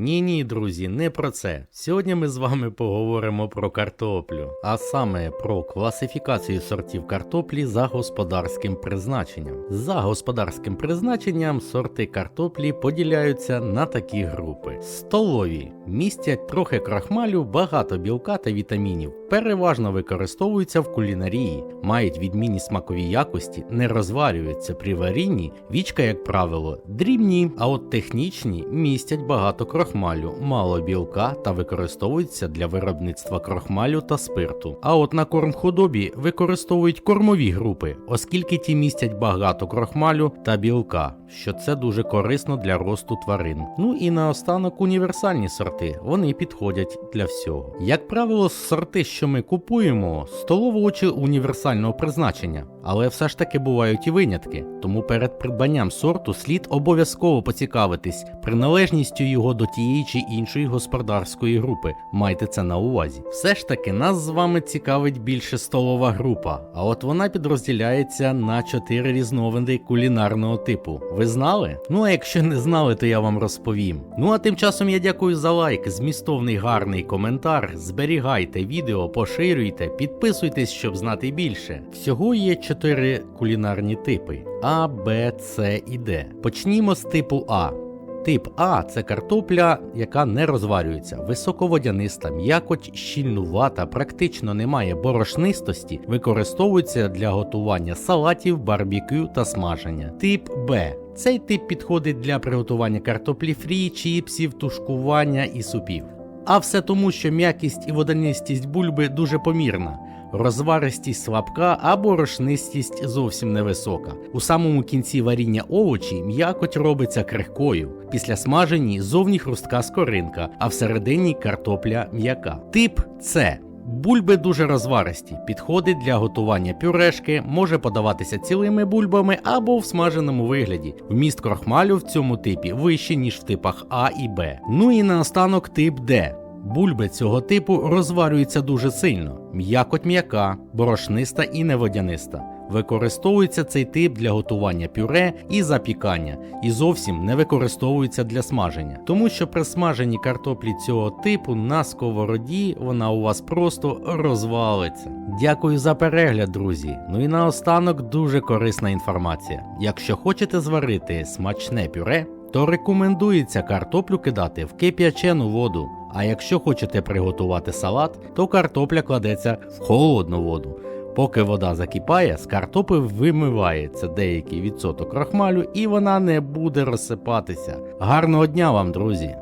Ні, ні, друзі, не про це. Сьогодні ми з вами поговоримо про картоплю, а саме про класифікацію сортів картоплі за господарським призначенням. За господарським призначенням сорти картоплі поділяються на такі групи: столові містять трохи крахмалю, багато білка та вітамінів, переважно використовуються в кулінарії, мають відмінні смакові якості, не розварюються при варінні, вічка, як правило, дрібні, а от технічні містять багато крохмалю, мало білка та використовується для виробництва крохмалю та спирту. А от на корм худобі використовують кормові групи, оскільки ті містять багато крохмалю та білка, що це дуже корисно для росту тварин. Ну і наостанок універсальні сорти, вони підходять для всього. Як правило, сорти, що ми купуємо, столово чи універсального призначення, але все ж таки бувають і винятки. Тому перед придбанням сорту слід обов'язково поцікавитись приналежністю його до тієї чи іншої господарської групи. Майте це на увазі. Все ж таки, нас з вами цікавить більше столова група, а от вона підрозділяється на чотири різновиди кулінарного типу. Ви знали? Ну а якщо не знали, то я вам розповім. Ну а тим часом я дякую за лайк, змістовний гарний коментар. Зберігайте відео, поширюйте, підписуйтесь, щоб знати більше. Всього є чотири кулінарні типи: А, Б, С і Д. Почнімо з типу А. Тип А це картопля, яка не розварюється, висоководяниста, м'якоть щільнувата, практично немає борошнистості, використовується для готування салатів, барбекю та смаження. Тип Б. Цей тип підходить для приготування картоплі фрі, чіпсів, тушкування і супів. А все тому, що м'якість і водянистість бульби дуже помірна. Розваристість слабка або рошнистість зовсім невисока. У самому кінці варіння овочі м'якоть робиться крихкою. Після смажені зовні хрустка скоринка, а всередині картопля м'яка. Тип С. Бульби дуже розваристі, підходить для готування пюрешки, може подаватися цілими бульбами або в смаженому вигляді. Вміст крохмалю в цьому типі вищий, ніж в типах А і Б. Ну і наостанок тип Д. Бульби цього типу розварюються дуже сильно, м'якоть м'яка, борошниста і неводяниста. Використовується цей тип для готування пюре і запікання, і зовсім не використовується для смаження, тому що при смаженні картоплі цього типу на сковороді вона у вас просто розвалиться. Дякую за перегляд, друзі. Ну і наостанок дуже корисна інформація. Якщо хочете зварити смачне пюре, то рекомендується картоплю кидати в кип'ячену воду. А якщо хочете приготувати салат, то картопля кладеться в холодну воду. Поки вода закипає, з картопи вимивається деякий відсоток крахмалю і вона не буде розсипатися. Гарного дня вам, друзі!